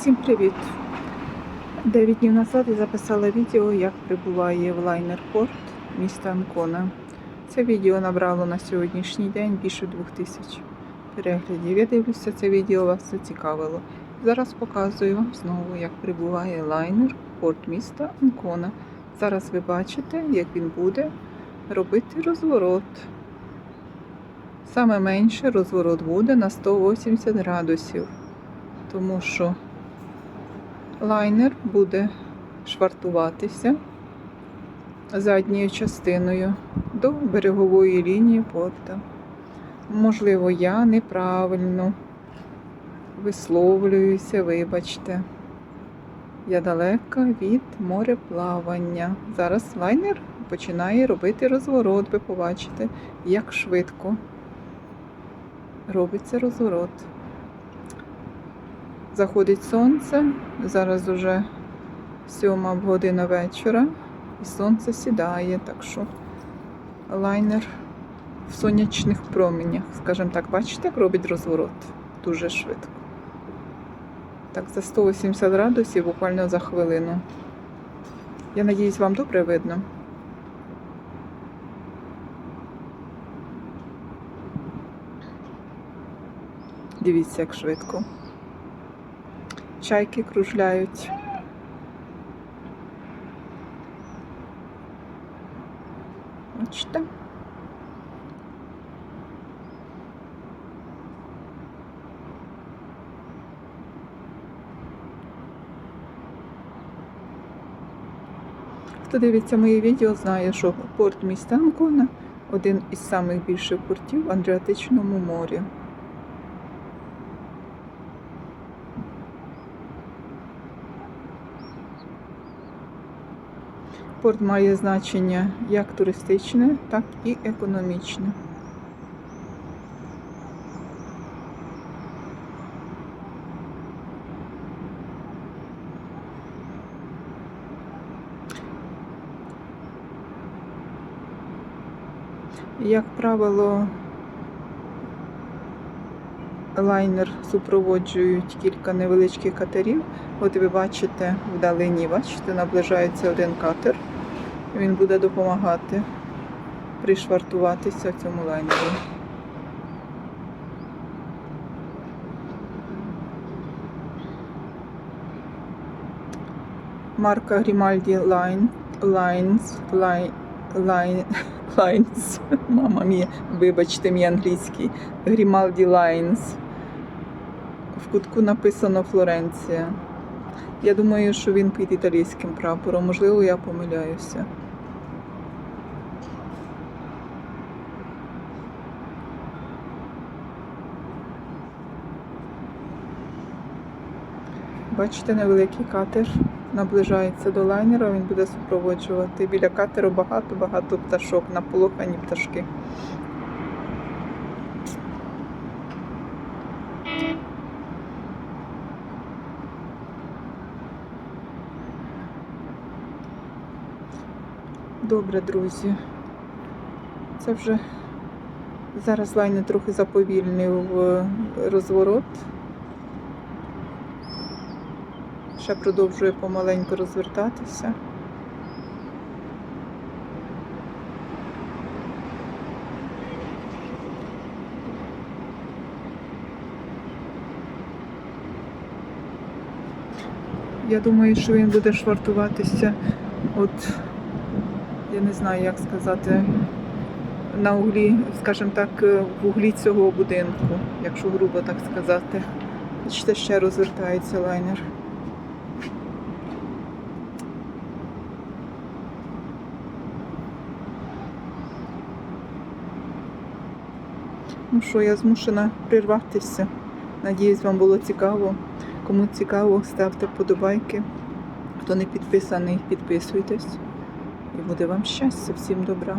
Всім привіт! Дев'ять днів назад я записала відео, як прибуває в лайнер-порт міста Анкона. Це відео набрало на сьогоднішній день більше двох тисяч переглядів. Я дивлюся, це відео вас зацікавило. Зараз показую вам знову, як прибуває лайнер порт міста Анкона. Зараз ви бачите, як він буде робити розворот. Саме менше розворот буде на 180 градусів, тому що лайнер буде швартуватися задньою частиною до берегової лінії порта. Можливо, я неправильно висловлююся, вибачте. Я далека від мореплавання. Зараз лайнер починає робити розворот. Ви побачите, як швидко робиться розворот. Заходить сонце, зараз уже сьома година вечора, і сонце сідає, так що лайнер в сонячних променях, скажімо так, бачите, як робить розворот дуже швидко. Так, за 180 градусів буквально за хвилину. Я надіюсь, вам добре видно. Дивіться, як швидко. Чайки кружляють. Бачите? Хто дивиться мої відео, знає, що порт міста Анкона один із самих більших портів в Адріатичному морі. Порт має значення як туристичне, так і економічне. Як правило, лайнер супроводжують кілька невеличких катерів. От ви бачите вдалині, бачите, наближається один катер. Він буде допомагати пришвартуватися цьому лайнеру. Марка Line, Lines, Line, Line, Lines, мама мія, вибачте мій англійський, Grimaldi Lines. В кутку написано Флоренція. Я думаю, що він під італійським прапором, можливо, я помиляюся. Бачите, невеликий катер наближається до лайнера, він буде супроводжувати. Біля катеру багато-багато пташок, наполохані пташки. Добре, друзі. Це вже зараз лайнер трохи заповільнив е, розворот. Ще продовжує помаленьку розвертатися. Я думаю, що він буде швартуватися от, я не знаю, як сказати, на углі, скажімо так, в углі цього будинку, якщо грубо так сказати. Бачите, ще розвертається лайнер. Ну що, я змушена прирватися. Надіюсь, вам було цікаво. Кому цікаво, ставте вподобайки. Хто не підписаний, підписуйтесь. І буде вам щастя, всім добра.